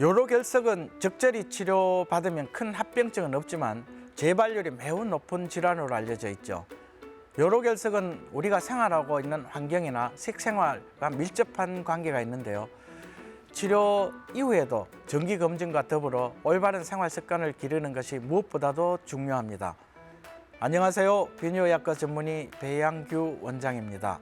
요로 결석은 적절히 치료받으면 큰 합병증은 없지만 재발률이 매우 높은 질환으로 알려져 있죠. 요로 결석은 우리가 생활하고 있는 환경이나 식생활과 밀접한 관계가 있는데요. 치료 이후에도 정기 검진과 더불어 올바른 생활 습관을 기르는 것이 무엇보다도 중요합니다. 안녕하세요. 비뇨약과 전문의 배양규 원장입니다.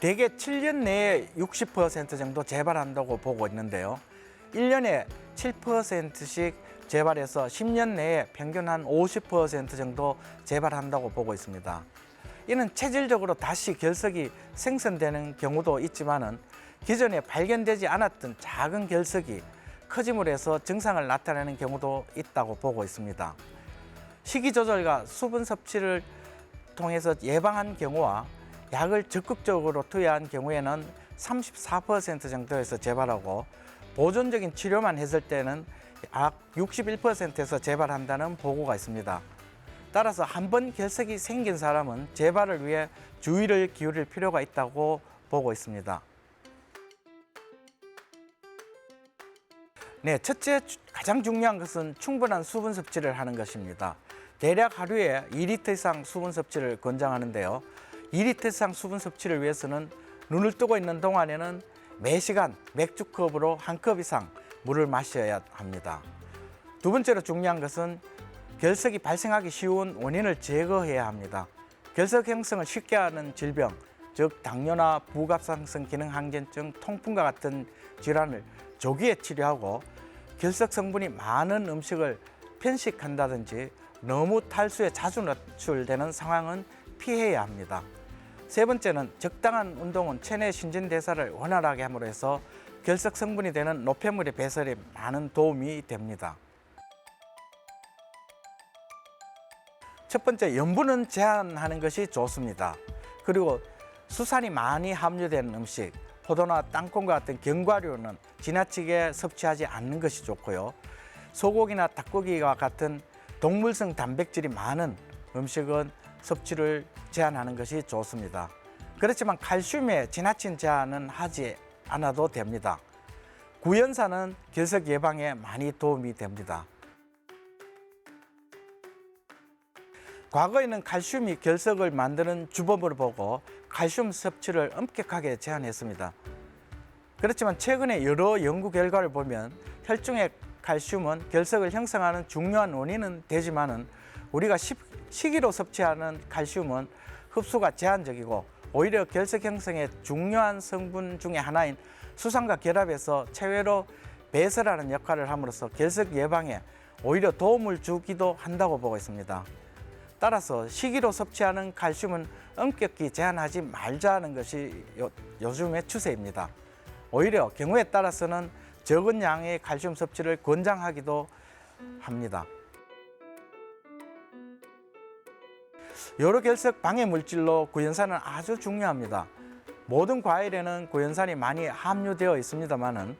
대개 7년 내에 60% 정도 재발한다고 보고 있는데요. 1년에 7%씩 재발해서 10년 내에 평균 한 50% 정도 재발한다고 보고 있습니다. 이는 체질적으로 다시 결석이 생성되는 경우도 있지만은 기존에 발견되지 않았던 작은 결석이 커짐으로 해서 증상을 나타내는 경우도 있다고 보고 있습니다. 식이 조절과 수분 섭취를 통해서 예방한 경우와 약을 적극적으로 투여한 경우에는 34% 정도에서 재발하고 보존적인 치료만 했을 때는 약 61%에서 재발한다는 보고가 있습니다. 따라서 한 번 결석이 생긴 사람은 재발을 위해 주의를 기울일 필요가 있다고 보고 있습니다. 네, 첫째 주- 가장 중요한 것은 충분한 수분 섭취를 하는 것입니다. 대략 하루에 2리터 이상 수분 섭취를 권장하는데요. 2리터 이상 수분 섭취를 위해서는 눈을 뜨고 있는 동안에는 매 시간 맥주컵으로 한 컵 이상 물을 마셔야 합니다. 두 번째로 중요한 것은 결석이 발생하기 쉬운 원인을 제거해야 합니다. 결석 형성을 쉽게 하는 질병, 즉 당뇨나 부갑상선 기능 항진증, 통풍과 같은 질환을 조기에 치료하고 결석 성분이 많은 음식을 편식한다든지 너무 탈수에 자주 노출되는 상황은 피해야 합니다. 세 번째는 적당한 운동은 체내 신진 대사를 원활하게 함으로 해서 결석 성분이 되는 노폐물의 배설에 많은 도움이 됩니다. 첫 번째, 염분은 제한하는 것이 좋습니다. 그리고 수산이 많이 함유된 음식, 포도나 땅콩과 같은 견과류는 지나치게 섭취하지 않는 것이 좋고요. 소고기나 닭고기와 같은 동물성 단백질이 많은 음식은 섭취를 제한하는 것이 좋습니다. 그렇지만 칼슘에 지나친 제한은 하지 않아도 됩니다. 구연산은 결석 예방에 많이 도움이 됩니다. 과거에는 칼슘이 결석을 만드는 주범으로 보고 칼슘 섭취를 엄격하게 제한했습니다. 그렇지만 최근에 여러 연구 결과를 보면 혈중의 칼슘은 결석을 형성하는 중요한 원인은 되지만은 우리가 식- 식이로 섭취하는 칼슘은 흡수가 제한적이고 오히려 결석 형성의 중요한 성분 중의 하나인 수산과 결합해서 체외로 배설하는 역할을 함으로써 결석 예방에 오히려 도움을 주기도 한다고 보고 있습니다. 따라서 식이로 섭취하는 칼슘은 엄격히 제한하지 말자는 것이 요, 요즘의 추세입니다. 오히려 경우에 따라서는 적은 양의 칼슘 섭취를 권장하기도 합니다. 여러 결석 방해 물질로 구연산은 아주 중요합니다. 모든 과일에는 구연산이 많이 함유되어 있습니다만은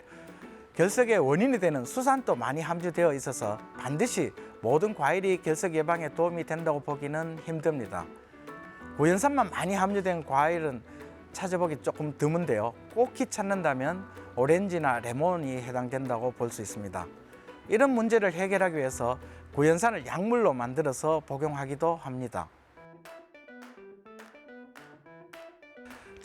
결석의 원인이 되는 수산도 많이 함유되어 있어서 반드시 모든 과일이 결석 예방에 도움이 된다고 보기는 힘듭니다. 구연산만 많이 함유된 과일은 찾아보기 조금 드문데요. 꼭히 찾는다면 오렌지나 레몬이 해당된다고 볼 수 있습니다. 이런 문제를 해결하기 위해서 구연산을 약물로 만들어서 복용하기도 합니다.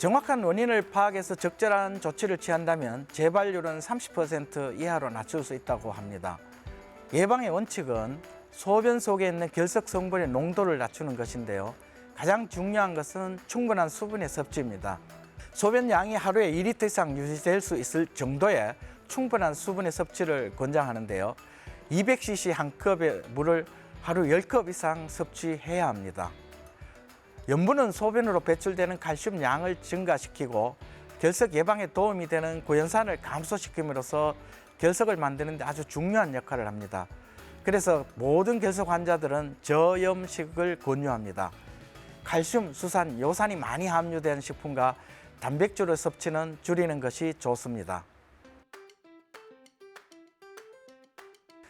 정확한 원인을 파악해서 적절한 조치를 취한다면 재발률은 30% 이하로 낮출 수 있다고 합니다. 예방의 원칙은 소변 속에 있는 결석 성분의 농도를 낮추는 것인데요. 가장 중요한 것은 충분한 수분의 섭취입니다. 소변 양이 하루에 2리터 이상 유지될 수 있을 정도의 충분한 수분의 섭취를 권장하는데요. 200cc 한 컵의 물을 하루 10컵 이상 섭취해야 합니다. 염분은 소변으로 배출되는 칼슘 양을 증가시키고 결석 예방에 도움이 되는 구연산을 감소시킴으로써 결석을 만드는 데 아주 중요한 역할을 합니다. 그래서 모든 결석 환자들은 저염식을 권유합니다. 칼슘, 수산, 요산이 많이 함유된 식품과 단백질의 섭취는 줄이는 것이 좋습니다.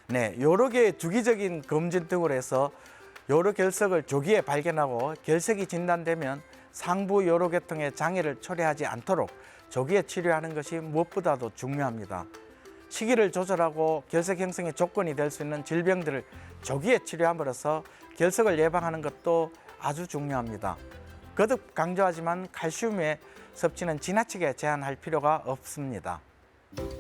네, 여러 개의 주기적인 검진 등으로 해서 요로 결석을 조기에 발견하고 결석이 진단되면 상부 요로 계통의 장애를 초래하지 않도록 조기에 치료하는 것이 무엇보다도 중요합니다. 시기를 조절하고 결석 형성의 조건이 될 수 있는 질병들을 조기에 치료함으로써 결석을 예방하는 것도 아주 중요합니다. 거듭 강조하지만 칼슘의 섭취는 지나치게 제한할 필요가 없습니다.